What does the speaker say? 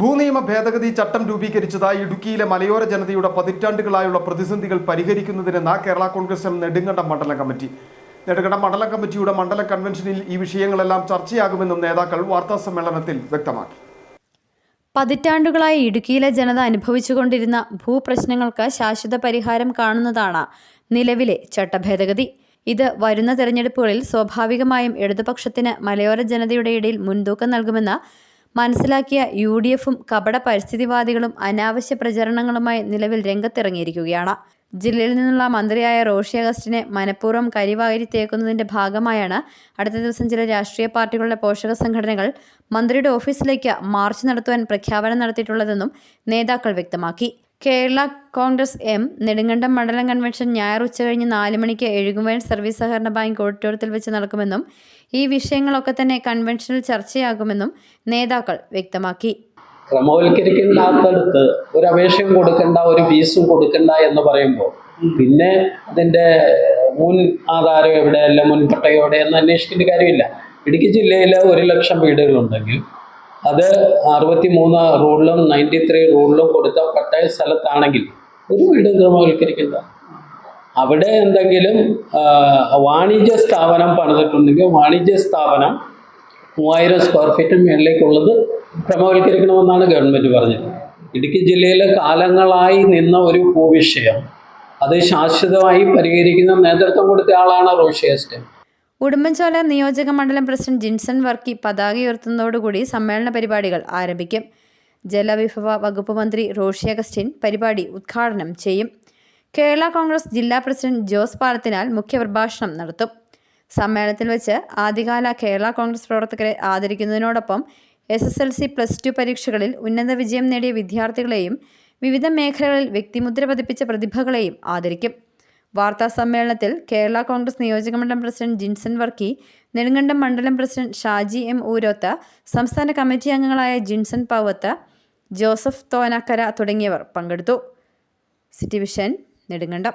ഭൂനിയമ ഭേദഗതി ചട്ടം രൂപീകരിച്ചതായി ഇടുക്കിയിലെ മലയോര ജനതയുടെ പതിറ്റാണ്ടുകളായുള്ള പ്രതിസന്ധികൾ പരിഹരിക്കുന്നതിനെന്ന കേരള കോൺഗ്രസ് എം നെടുങ്കണ്ടം മണ്ഡലം കമ്മിറ്റി. നെടുങ്കണ്ടം മണ്ഡലം കമ്മിറ്റിയുടെ മണ്ഡല കൺവെൻഷനിൽ ഈ വിഷയങ്ങളെല്ലാം ചർച്ചയാകുമെന്നും നേതാക്കൾ വാർത്താ സമ്മേളനത്തിൽ വ്യക്തമാക്കി. പതിറ്റാണ്ടുകളായി ഇടുക്കിയിലെ ജനത അനുഭവിച്ചുകൊണ്ടിരുന്ന ഭൂപ്രശ്നങ്ങൾക്ക് ശാശ്വത പരിഹാരം കാണുന്നതാണ് നിലവിലെ ചട്ടഭേദഗതി. ഇത് വരുന്ന തെരഞ്ഞെടുപ്പുകളിൽ സ്വാഭാവികമായും ഇടതുപക്ഷത്തിന് മലയോര ജനതയുടെ ഇടയിൽ മുൻതൂക്കം നൽകുമെന്ന് മനസ്സിലാക്കിയ യു ഡി എഫും കപട പരിസ്ഥിതിവാദികളും അനാവശ്യ പ്രചരണങ്ങളുമായി നിലവിൽ രംഗത്തിറങ്ങിയിരിക്കുകയാണ്. ജില്ലയിൽ നിന്നുള്ള മന്ത്രിയായ റോഷി അഗസ്റ്റിനെ മനഃപൂർവം കരിവാരി തേക്കുന്നതിന്റെ ഭാഗമായാണ് അടുത്ത ദിവസം ചില രാഷ്ട്രീയ പാർട്ടികളുടെ പോഷക സംഘടനകൾ മന്ത്രിയുടെ ഓഫീസിലേക്ക് മാർച്ച് നടത്തുവാൻ പ്രഖ്യാപനം നടത്തിയിട്ടുള്ളതെന്നും നേതാക്കൾ വ്യക്തമാക്കി. കേരള കോൺഗ്രസ് എം നെടുങ്കണ്ടം മണ്ഡലം കൺവെൻഷൻ ഞായർ ഉച്ചകഴിഞ്ഞ് നാല് മണിക്ക് എഴുകുമേൽ സർവീസ് സഹകരണ ബാങ്ക് ഓഡിറ്റോറിയത്തിൽ വെച്ച് നടക്കുമെന്നും ഈ വിഷയങ്ങളൊക്കെ തന്നെ കൺവെൻഷനിൽ ചർച്ചയാകുമെന്നും നേതാക്കൾ വ്യക്തമാക്കി. ക്രമവൽക്കരിക്കേണ്ടാത്തടുത്ത് ഒരു അപേക്ഷയും കൊടുക്കണ്ട ഒരു ഫീസും കൊടുക്കണ്ട എന്ന് പറയുമ്പോൾ പിന്നെ അതിന്റെ മുൻ ആധാരം എവിടെയല്ല മുൻപട്ടയോടെ എന്ന് അന്വേഷിക്കേണ്ട കാര്യമില്ല. ഇടുക്കി ജില്ലയിൽ ഒരു ലക്ഷം വീടുകളുണ്ടെങ്കിൽ അത് അറുപത്തി മൂന്ന് റൂളിലും നയന്റി ത്രീ റൂളിലും കൊടുത്ത പട്ടയ സ്ഥലത്താണെങ്കിൽ ഒരു വീട് ക്രമവൽക്കരിക്കണ്ട അവിടെ എന്തെങ്കിലും വാണിജ്യ സ്ഥാപനം പണിതിട്ടുണ്ടെങ്കിൽ വാണിജ്യ സ്ഥാപനം മൂവായിരം സ്ക്വയർ ഫീറ്റ് മേളിലേക്കുള്ളത് ക്രമവൽക്കരിക്കണമെന്നാണ് ഗവൺമെന്റ് പറഞ്ഞത്. ഇടുക്കി ജില്ലയിൽ കാലങ്ങളായി നിന്ന ഒരു ഭൂവിഷയം അത് ശാശ്വതമായി പരിഹരിക്കുന്ന നേതൃത്വം കൊടുത്ത ആളാണ് റോഷി എസ്റ്റേൻ ഉടുമ്പൻചോല നിയോജക മണ്ഡലം പ്രസിഡന്റ് ജിൻസൺ വർക്കി പതാക ഉയർത്തുന്നതോടുകൂടി സമ്മേളന പരിപാടികൾ ആരംഭിക്കും. ജലവിഭവ വകുപ്പ് മന്ത്രി റോഷി അഗസ്റ്റിൻ പരിപാടി ഉദ്ഘാടനം ചെയ്യും. കേരള കോൺഗ്രസ് ജില്ലാ പ്രസിഡന്റ് ജോസ് പാലത്തിനാൽ മുഖ്യപ്രഭാഷണം നടത്തും. സമ്മേളനത്തിൽ വെച്ച് ആദ്യകാല കേരള കോൺഗ്രസ് പ്രവർത്തകരെ ആദരിക്കുന്നതിനോടൊപ്പം S S L C plus two പരീക്ഷകളിൽ ഉന്നത വിജയം നേടിയ വിദ്യാർത്ഥികളെയും വിവിധ മേഖലകളിൽ വ്യക്തിമുദ്ര പതിപ്പിച്ച പ്രതിഭകളെയും ആദരിക്കും. വാർത്താ സമ്മേളനത്തിൽ കേരള കോൺഗ്രസ് നിയോജകമണ്ഡലം പ്രസിഡന്റ് ജിൻസൺ വർക്കി നെടുങ്കണ്ടം മണ്ഡലം പ്രസിഡന്റ് ഷാജി എം ഊരോത്ത സംസ്ഥാന കമ്മിറ്റി അംഗങ്ങളായ ജിൻസൺ പൗവത്ത് ജോസഫ് തോനാക്കര തുടങ്ങിയവർ പങ്കെടുത്തു. City vision Nedumkandam.